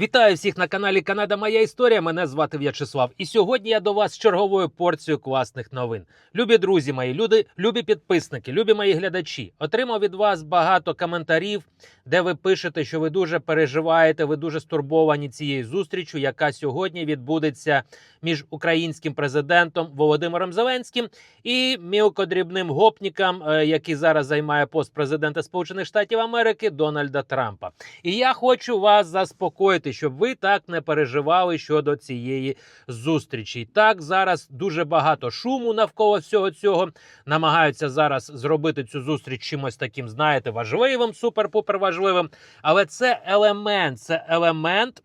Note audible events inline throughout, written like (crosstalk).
Вітаю всіх на каналі Канада Моя Історія. Мене звати В'ячеслав. І сьогодні я до вас з черговою порцією класних новин. Любі друзі мої, люди, любі підписники, любі мої глядачі. Отримав від вас багато коментарів, де ви пишете, що ви дуже переживаєте, ви дуже стурбовані цією зустрічю, яка сьогодні відбудеться між українським президентом Володимиром Зеленським і мілкодрібним гопніком, е, який зараз займає пост президента Сполучених Штатів Америки Дональда Трампа. І я хочу вас заспокоїти, щоб ви так не переживали щодо цієї зустрічі. Так зараз дуже багато шуму навколо всього цього. Намагаються зараз зробити цю зустріч чимось таким, знаєте, важливим, супер-пупер важливим. Але це елемент, це елемент.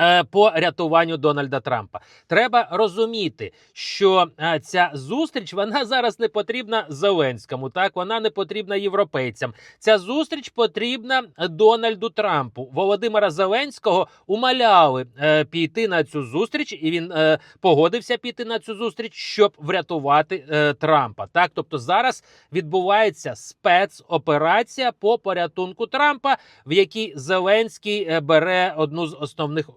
Е, По рятуванню Дональда Трампа треба розуміти, що е, ця зустріч вона зараз не потрібна Зеленському. Так вона не потрібна європейцям. Ця зустріч потрібна Дональду Трампу. Володимира Зеленського умаляли е, піти на цю зустріч, і він е, погодився піти на цю зустріч, щоб врятувати е, Трампа. Так, тобто зараз відбувається спецоперація по порятунку Трампа, в якій Зеленський е, бере одну з основних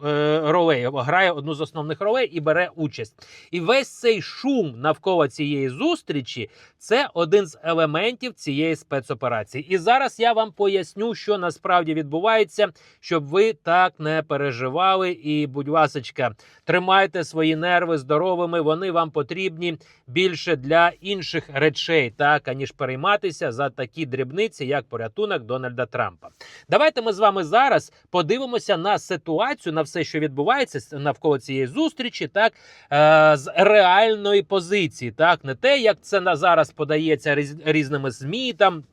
ролей, грає одну з основних ролей і бере участь. І весь цей шум навколо цієї зустрічі це один з елементів цієї спецоперації. І зараз я вам поясню, що насправді відбувається, щоб ви так не переживали. І, будь ласочка, тримайте свої нерви здоровими. Вони вам потрібні більше для інших речей, так аніж перейматися за такі дрібниці, як порятунок Дональда Трампа. Давайте ми з вами зараз подивимося на ситуацію, на все, що відбувається навколо цієї зустрічі, так е, з реальної позиції, так не те, як це на зараз подається різ- різними змі там.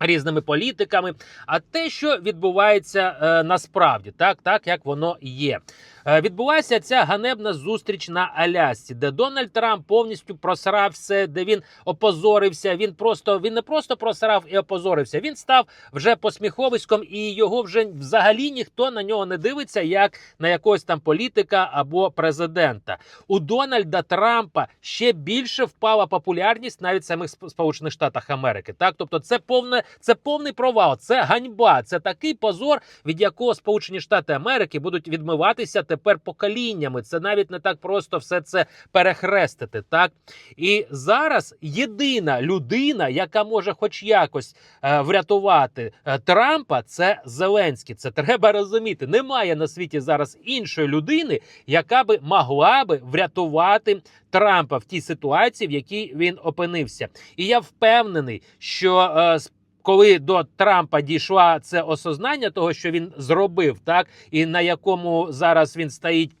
Різними політиками, а те, що відбувається е, насправді, так, так як воно є. Е, відбулася ця ганебна зустріч на Алясці, де Дональд Трамп повністю просрав все, де він опозорився. Він просто він не просто просрав і опозорився. Він став вже посміховиськом, і його вже взагалі ніхто на нього не дивиться, як на якогось там політика або президента. У Дональда Трампа ще більше впала популярність навіть самих Сполучених Штатах Америки. Так, тобто, це повне це повний провал, це ганьба, це такий позор, від якого Сполучені Штати Америки будуть відмиватися тепер поколіннями. Це навіть не так просто все це перехрестити. Так і зараз єдина людина, яка може хоч якось е, врятувати е, Трампа, це Зеленський. Це треба розуміти. Немає на світі зараз іншої людини, яка би могла би врятувати Трампа в тій ситуації, в якій він опинився. І я впевнений, що е, коли до Трампа дійшла це осознання того, що він зробив, так і на якому зараз він стоїть.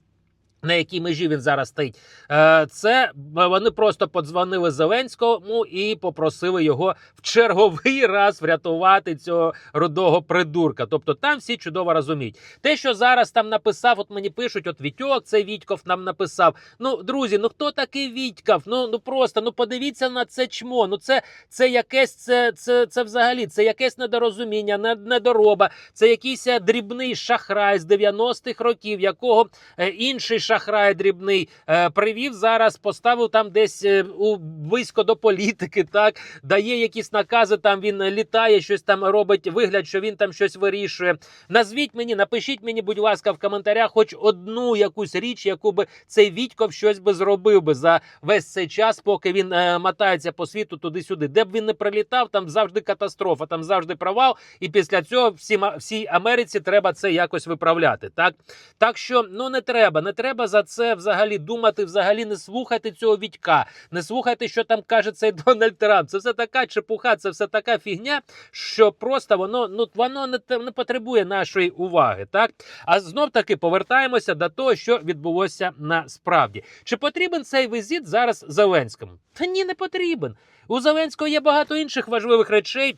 На якій межі він зараз стоїть, Е, це вони просто подзвонили Зеленському і попросили його в черговий (laughs) раз врятувати цього рудого придурка. Тобто там всі чудово розуміють. Те, що зараз там написав, от мені пишуть, от Вітьок, цей Вітьков нам написав. Ну, друзі, ну хто такий Вітьков? Ну ну просто ну подивіться на це чмо. Ну це це якесь це, це, це взагалі це якесь недорозуміння, недороба. Це якийсь е, дрібний шахрай з 90-х років, якого е, інший шахрай дрібний е, привів зараз, поставив там десь е, у близько до політики. Так дає якісь накази. Там він літає, щось там робить вигляд, що він там щось вирішує. Назвіть мені, напишіть мені, будь ласка, в коментарях, хоч одну якусь річ, яку би цей Вітьков щось би зробив би за весь цей час, поки він е, мотається по світу туди-сюди. Де б він не прилітав, там завжди катастрофа, там завжди провал. І після цього всім всій Америці треба це якось виправляти. Так, так що ну не треба, не треба за це взагалі думати. Взагалі не слухайте цього Вітька, не слухайте, що там каже цей (laughs) Дональд Трамп. Це все така чепуха, це все така фігня, що просто воно ну воно не, не потребує нашої уваги. Так а знов таки повертаємося до того, що відбулося насправді. Чи потрібен цей візит зараз Зеленському? Та ні, не потрібен. У Зеленського є багато інших важливих речей.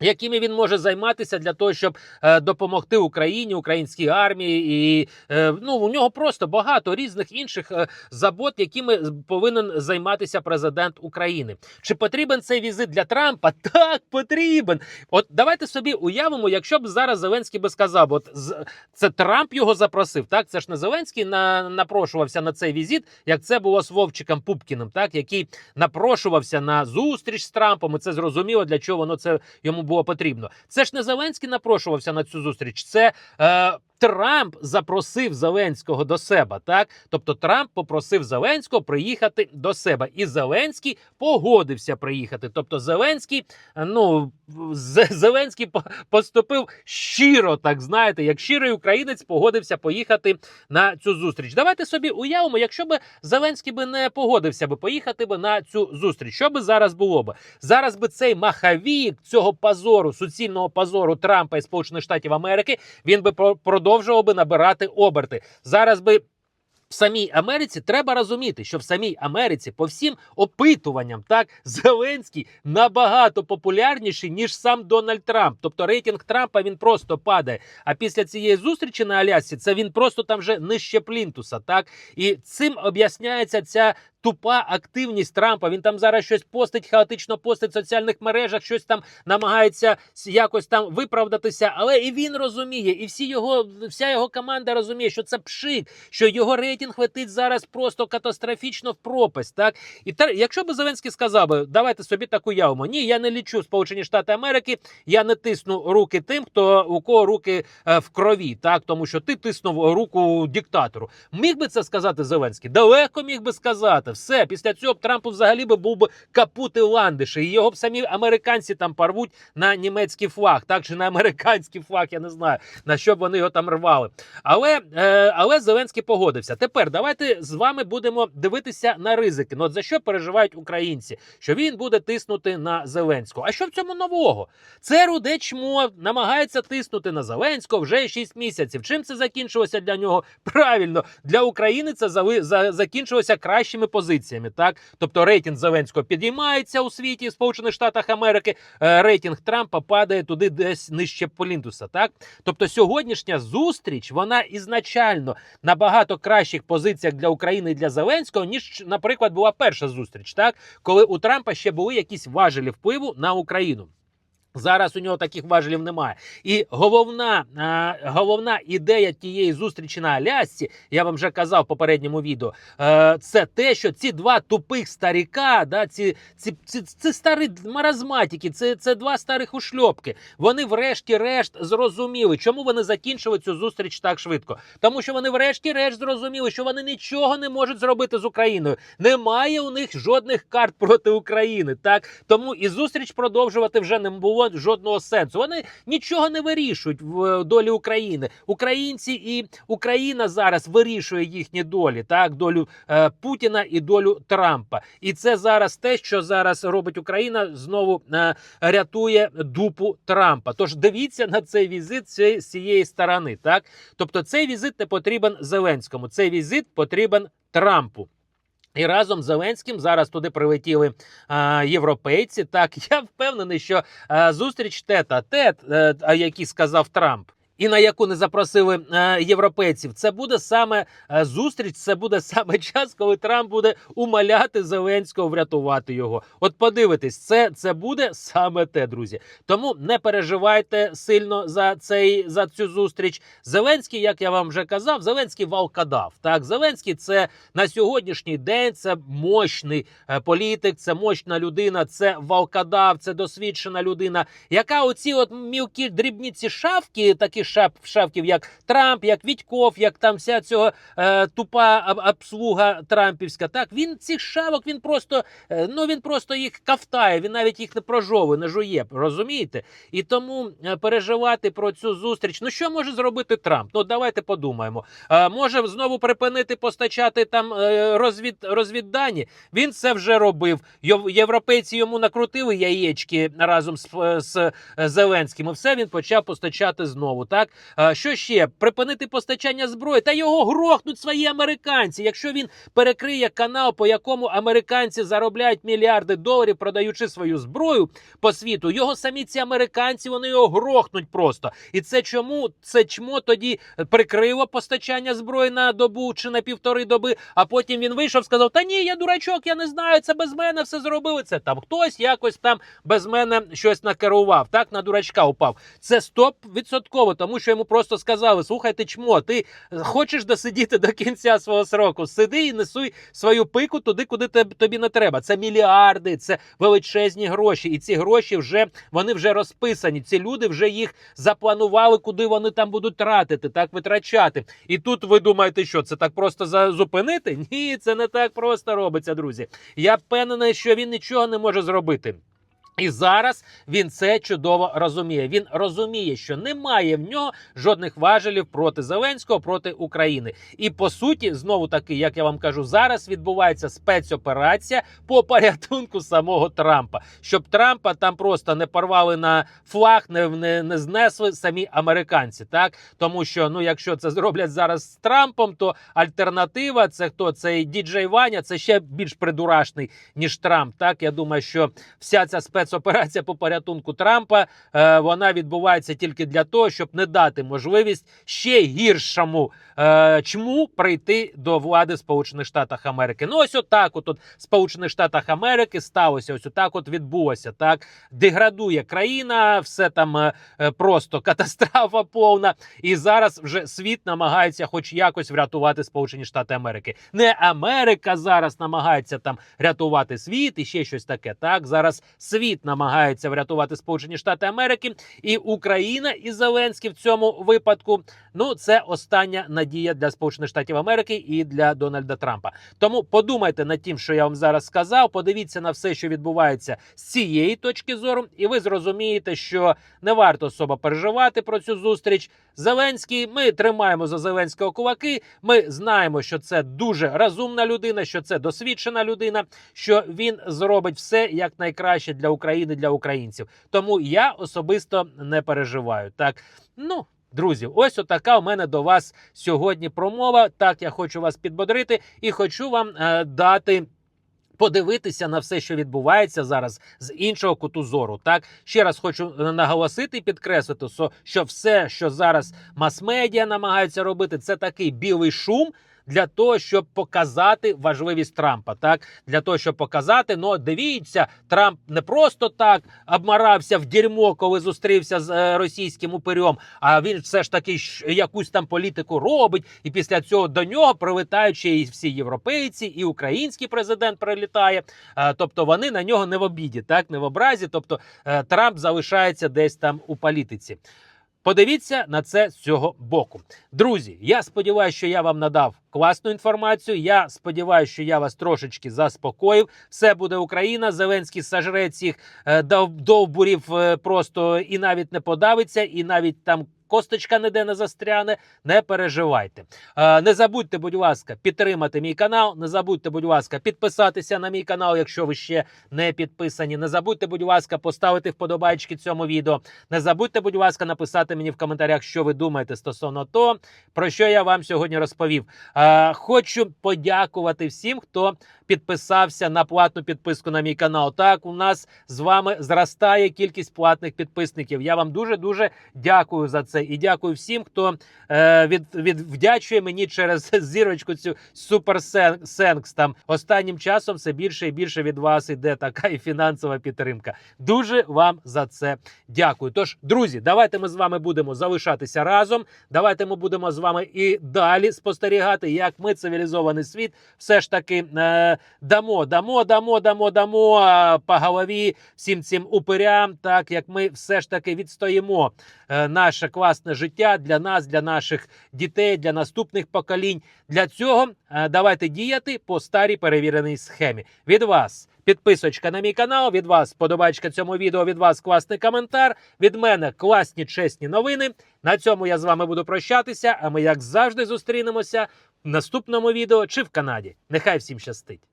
Якими він може займатися для того, щоб е, допомогти Україні, українській армії, і е, ну у нього просто багато різних інших е, забот, якими повинен займатися президент України. Чи потрібен цей візит для Трампа? (laughs) Так, потрібен. От давайте собі уявимо, якщо б зараз Зеленський би сказав, от це Трамп його запросив. Так, це ж не Зеленський на, напрошувався на цей візит, як це було з Вовчиком Пупкіним, так який напрошувався на зустріч з Трампом. І це зрозуміло, для чого воно це йому було потрібно. Це ж не Зеленський напрошувався на цю зустріч. Це е, Трамп запросив Зеленського до себе. Так, тобто Трамп попросив Зеленського приїхати до себе, і Зеленський погодився приїхати. Тобто, Зеленський, ну Зеленський по- поступив щиро, так знаєте, як щирий українець погодився поїхати на цю зустріч. Давайте собі уявимо, якщо би Зеленський би не погодився би поїхати би на цю зустріч. Що би зараз було би? Зараз би цей махавік цього позору, суцільного позору Трампа і Сполучених Штатів Америки, він би про- продовжував би набирати оберти. Зараз би. В самій Америці треба розуміти, що в самій Америці по всім опитуванням так Зеленський набагато популярніший ніж сам Дональд Трамп. Тобто рейтинг Трампа він просто падає. А після цієї зустрічі на Алясці це він просто там вже нижче плінтуса. Так і цим об'ясняється ця тупа активність Трампа. Він там зараз щось постить, хаотично постить в соціальних мережах, щось там намагається якось там виправдатися. Але і він розуміє, і всі його, вся його команда розуміє, що це пшик, що його рейтинг летить зараз просто катастрофічно в пропасть. Так і та, якщо би Зеленський сказав би, давайте собі таку явимо. Ні, я не лічу Сполучені Штати Америки, я не тисну руки тим, хто у кого руки е, в крові, так тому що ти тиснув руку диктатору. Міг би це сказати Зеленський? Далеко міг би сказати. Все після цього б Трампу взагалі би був би капут і і його б самі американці там порвуть на німецький флаг, так чи на американський флаг, я не знаю на що б вони його там рвали. Але, е, але Зеленський погодився. Тепер давайте з вами будемо дивитися на ризики. Ну от за що переживають українці? Що він буде тиснути на Зеленського. А що в цьому нового? Це руде чмо намагається тиснути на Зеленського вже 6 місяців. Чим це закінчилося для нього? Правильно, для України це зави- закінчилося кращими позиціями. Так, тобто рейтинг Зеленського підіймається у світі в Сполучених Штатах Америки. е, Рейтинг Трампа падає туди десь нижче Полінтуса. Так, тобто сьогоднішня зустріч вона ізначально на багато кращих позиціях для України і для Зеленського, ніж, наприклад, була перша зустріч, так коли у Трампа ще були якісь важелі впливу на Україну. Зараз у нього таких важелів немає. І головна, е, головна ідея тієї зустрічі на Алясці, я вам вже казав в попередньому відео, е, це те, що ці два тупих старіка, да, ці, ці, ці, ці старі маразматики, це, це два старих ушльопки. Вони, врешті-решт, зрозуміли, чому вони закінчили цю зустріч так швидко. Тому що вони, врешті-решт, зрозуміли, що вони нічого не можуть зробити з Україною. Немає у них жодних карт проти України. Так тому і зустріч продовжувати вже не було жодного сенсу. Вони нічого не вирішують в е, долі України. Українці і Україна зараз вирішує їхні долі, так долю е, Путіна і долю Трампа. І це зараз те, що зараз робить Україна, знову е, рятує дупу Трампа. Тож дивіться на цей візит з цієї сторони. Так, тобто цей візит не потрібен Зеленському. Цей візит потрібен Трампу. І разом з Зеленським зараз туди прилетіли а, європейці. Так (laughs) я впевнений, що а, зустріч тета тет, е, а який сказав Трамп. І на яку не запросили е, європейців, це буде саме е, зустріч, це буде (laughs) саме час, коли Трамп буде умоляти Зеленського врятувати його. От подивитись, це, це буде саме те, друзі. Тому не переживайте сильно за цей за цю зустріч. Зеленський, як я вам вже казав, Зеленський валкадав. Так, Зеленський це на сьогоднішній день це мощний е, політик, це мощна людина, це валкадав, це досвідчена людина, яка оці от мілкі дрібні ці шавки, такі шап, шавків, як Трамп, як Вітьков, як там вся цього е, тупа обслуга Трампівська. Так він цих шавок він просто е, ну він просто їх кафтає, він навіть їх не прожовує, не жує. Розумієте? І тому е, переживати про цю зустріч. Ну що може зробити Трамп? Ну давайте подумаємо. Е, може знову припинити постачати там е, розвід, розвіддані. Він це вже робив. Європейці йому накрутили яєчки разом з, е, з е, Зеленським. І все він почав постачати знову. Так що ще? Припинити постачання зброї. Та його грохнуть свої американці. Якщо він перекриє канал, по якому американці заробляють мільярди доларів, продаючи свою зброю по світу, його самі ці американці вони його грохнуть просто. І це чому це чмо тоді прикрило постачання зброї на добу чи на півтори доби, а потім він вийшов, сказав: Та ні, я дурачок, я не знаю, це без мене все зробили. Це там хтось якось там без мене щось накерував. Так на дурачка упав. Це стоп відсотково, тому що йому просто сказали: слухайте, чмо, ти хочеш досидіти до кінця свого сроку? Сиди і несуй свою пику туди, куди тобі не треба. Це мільярди, це величезні гроші. І ці гроші вже вони вже розписані. Ці люди вже їх запланували, куди вони там будуть тратити, так витрачати. І тут ви думаєте, що це так просто зупинити? Ні, це не так просто робиться, друзі. Я впевнений, що він нічого не може зробити. І зараз він це чудово розуміє. Він розуміє, що немає в нього жодних важелів проти Зеленського, проти України. І по суті, знову таки, як я вам кажу, зараз відбувається спецоперація по порятунку самого Трампа, щоб Трампа там просто не порвали на флаг, не, не, не знесли самі американці. Так тому що ну, якщо це зроблять зараз з Трампом, то альтернатива це хто цей діджей Ваня, це ще більш придурашний ніж Трамп. Так я думаю, що вся ця спецоперація по порятунку Трампа е, вона відбувається тільки для того, щоб не дати можливість ще гіршому е, чму прийти до влади Сполучених Штатах Америки. Ну ось отак, от, от Сполучених Штатах Америки сталося. Ось отак, от відбулося. Так деградує країна, все там е, просто катастрофа повна. І зараз вже світ намагається, хоч якось врятувати Сполучені Штати Америки. Не Америка зараз намагається там рятувати світ і ще щось таке. Так зараз світ намагається врятувати Сполучені Штати Америки, і Україна і Зеленський в цьому випадку. Ну це остання надія для Сполучених Штатів Америки і для Дональда Трампа. Тому подумайте над тим, що я вам зараз сказав. Подивіться на все, що відбувається з цієї точки зору, і ви зрозумієте, що не варто особо переживати про цю зустріч. Зеленський, ми тримаємо за Зеленського кулаки. Ми знаємо, що це дуже розумна людина, що це досвідчена людина, що він зробить все як найкраще для України, для українців. Тому я особисто не переживаю. Так, ну. Друзі, ось отака у мене до вас сьогодні промова. Так, я хочу вас підбодрити і хочу вам е, дати. Подивитися на все, що відбувається зараз з іншого куту зору. Так ще раз хочу е, наголосити і підкреслити, що все, що зараз мас-медіа намагаються робити, це такий білий шум. Для того щоб показати важливість Трампа, так для того, щоб показати, ну дивіться, Трамп не просто так обмарався в дерьмо, коли зустрівся з е, російським упирем, а він все ж таки якусь там політику робить, і після цього до нього прилетають ще і всі європейці, і український президент прилітає. Е, Тобто вони на нього не в обіді, так не в образі. Тобто е, Трамп залишається десь там у політиці. Подивіться на це з цього боку. Друзі, я сподіваюся, що я вам надав класну інформацію. Я сподіваюся, що я вас трошечки заспокоїв. Все буде Україна. Зеленський сожре цих е, довбурів е, просто і навіть не подавиться, і навіть там. Косточка ніде не застряне, не переживайте. Е, не забудьте, будь ласка, підтримати мій канал. Не забудьте, будь ласка, підписатися на мій канал, якщо ви ще не підписані. Не забудьте, будь ласка, поставити вподобайки цьому відео. Не забудьте, будь ласка, написати мені в коментарях, що ви думаєте стосовно того, про що я вам сьогодні розповів. Е, хочу подякувати всім, хто підписався на платну підписку на мій канал. Так, у нас з вами зростає кількість платних підписників. Я вам дуже дуже дякую за це і дякую всім, хто е, від, від вдячує мені через (laughs) зірочку цю Thanks. Там останнім часом все більше і більше від вас іде така і фінансова підтримка. Дуже вам за це дякую. Тож, друзі, давайте ми з вами будемо залишатися разом. Давайте ми будемо з вами і далі спостерігати, як ми цивілізований світ все ж таки е, дамо, дамо, дамо, дамо, дамо по голові всім цим упирям, так як ми все ж таки відстоїмо е, наше класне життя для нас, для наших дітей, для наступних поколінь. Для цього е, давайте діяти по старій перевіреній схемі. Від вас підписочка на мій канал, від вас подобачка цьому відео, від вас класний коментар. Від мене класні чесні новини. На цьому я з вами буду прощатися. А ми, як завжди, зустрінемося наступному відео чи в Канаді. Нехай всім щастить!